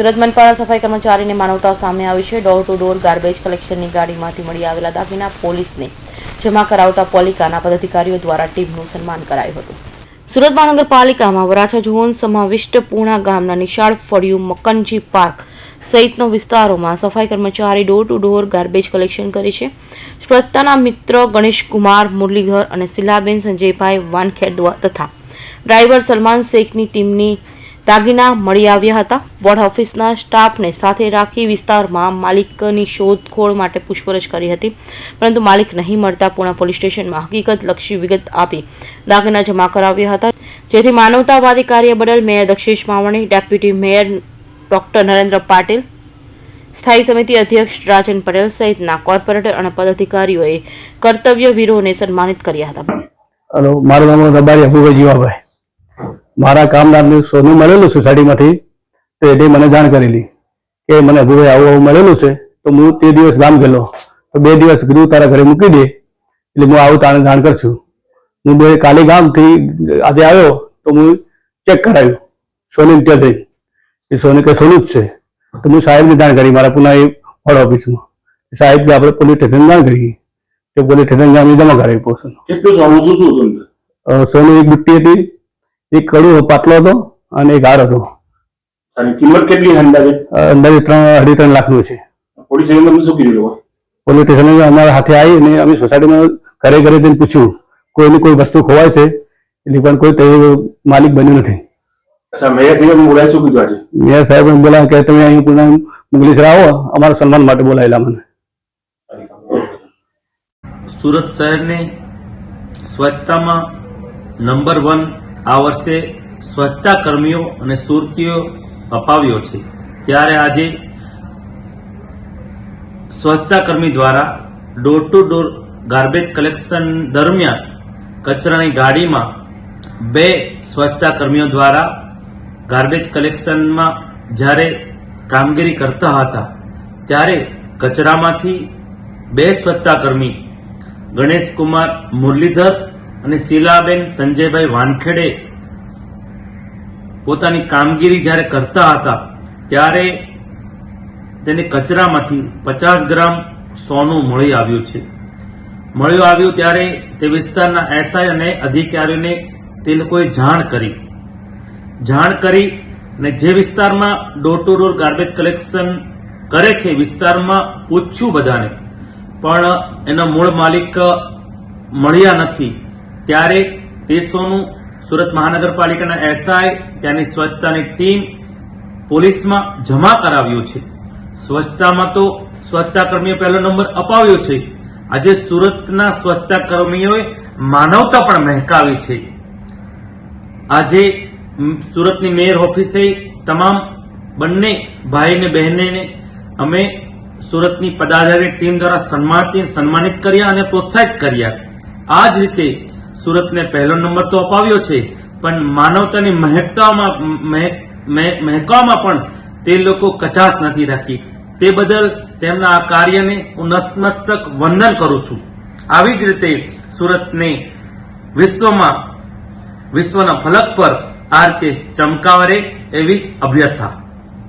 સુરત મનપાના સફાઈ કર્મચારીને માનવતા સામે આવી છે. ડોર ટુ ડોર ગાર્બેજ કલેક્શનની ગાડીમાંથી મળી આવેલા દાગીના પોલીસને જમા કરાવતા પાલિકાના પદાધિકારીઓ દ્વારા ટીમનું સન્માન કરાયું હતું. સુરત મહાનગરપાલિકામાં વરાછા ઝોન સમાવિષ્ટ પૂણા ગામના નિશાળ ફળિયું મકનજી પાર્ક સહિતનો વિસ્તારોમાં સફાઈ કર્મચારી door to door garbage collection કરે છે. સ્વચ્છતાના મિત્ર ગણેશકુમાર મુરલીધર અને શિલાબેન સંજયભાઈ વાનખેડ તથા ડ્રાઈવર સલમાન શેખની ટીમની દાગીના મળી આવ્યા હતા. વોર્ડ ઓફિસના સ્ટાફને સાથે રાખી વિસ્તારમાં માલિકની શોધખોળ માટે પૂછપરછ કરી હતી. પરંતુ માલિક નહીં મળતા પૂર્ણ પોલીસ સ્ટેશનમાં હકીકત લક્ષી વિગત આપી દાગીના જમા કરાવ્યા હતા. જેથી માનવતાવાદી કાર્ય બદલ mayor Dakshesh Mavani, deputy mayor doctor Narendra Patil, સ્થાયી સમિતિ અધ્યક્ષ રાજન પટેલ સહિતના કોર્પોરેટર અને પદાધિકારીઓએ કર્તવ્યવીરોને સન્માનિત કર્યા હતા. મારું નામ રબારી અબુભાઈ જીવાભાઈ. મારા કામદારને સોનું મળેલું સોસાયટીમાંથી તો એને મને જાણ કરેલી કે મને અભુભાઈ આવું આવું મળેલું છે તો હું તે દિવસ ગામ ગયેલો. તો બે દિવસ ગૃહ તારા ઘરે મૂકી દે એટલે હું આવું તારે જાણ કરશું. હું બે કાલે ગામથી આજે આવ્યો તો હું ચેક કરાવ્યું સોનું ત્યાં જઈ. એ સોનું કે સોનું જ છે. તો હું સાહેબને જાણ કરી મારા પુના એ વડ ઓફિસમાં. સાહેબ આપણે પોલીસ સ્ટેશન જાણ કરી કે પોલીસ સ્ટેશન જમા કરાવી પોષણ કેટલું સોનું શું સોનું એક બુટ્ટી હતી એક કડું પાટલો હતો અને એક હાર હતો. અને કિંમત કેટલી છે અંદાજે? અંદાજે ત્રણ અઢી ત્રણ લાખનું છે. પોલીસે તમને શું કીધું પોલીસ સ્ટેશને અમારા હાથે આવી અને અમે સોસાયટીમાં ઘરે ઘરે જઈને પૂછ્યું કોઈની કોઈ વસ્તુ ખોવાય છે? એટલે પણ કોઈ તે માલિક બન્યું નથી. મેયરથી તમે બોલાય શું કીધું આજે? સાહેબ બોલા કે તમે અહીં પૂર્ણ મુગલીસર આવો અમારા સન્માન માટે બોલાયેલા મને. સુરત શહેરને સ્વચ્છતામાં નંબર વન આ વર્ષે સ્વચ્છતા કર્મીઓ અને સુરતીઓ અપાવ્યો છે. ત્યારે આજે સ્વચ્છતા કર્મી દ્વારા door to door garbage collection દરમિયાન કચરાની ગાડીમાં બે સ્વચ્છતા કર્મીઓ દ્વારા ગાર્બેજ કલેક્શનમાં જ્યારે કામગીરી કરતા હતા, ત્યારે કચરામાંથી બે સ્વચ્છતા કર્મી ગણેશકુમાર મુરલીધર અને શીલાબેન સંજયભાઈ વાનખેડે પોતાની કામગીરી જ્યારે કરતા હતા, ત્યારે તેને કચરામાંથી પચાસ ગ્રામ સોનું મળી આવ્યું છે. મળ્યું આવ્યું ત્યારે તે વિસ્તારના એસઆઈ અને અધિકારીઓને તે લોકોએ જાણ કરી. જાણ કરી અને જે વિસ્તારમાં door to door garbage collection કરે છે વિસ્તારમાં પૂછ્યું બધાને. પણ એના મૂળ માલિક મળ્યા નથી. ત્યારે તે સોનું સુરત મહાનગરપાલિકાના એસઆઈ ત્યાંની સ્વચ્છતાની ટીમ પોલીસમાં જમા કરાવ્યું છે. સ્વચ્છતામાં તો સ્વચ્છતા કર્મીએ પહેલો નંબર અપાવ્યો છે. આજે સુરતના સ્વચ્છતા કર્મીઓએ માનવતા પણ મહેકાવી છે. આજે સુરતની મેયર ઓફિસે તમામ બંને ભાઈ ને બહેનને અમે સુરતની પદાધારી ટીમ દ્વારા સન્માનિત સન્માનિત કર્યા અને પ્રોત્સાહિત કર્યા. આ જ રીતે સુરતને પહેલો નંબર તો અપાવ્યો છે, પણ માનવતાની મહેકતામાં, મહે- મહે- મહેકવામાં પણ તે લોકો કચાશ નથી રાખી. તે બદલ તેમના આ કાર્યને હું નતમસ્તક વંદન કરું છું. આવી જ રીતે સુરતને વિશ્વમાં, વિશ્વના ફલક પર આ રીતે ચમકાવરે એવી જ અભ્યર્થા.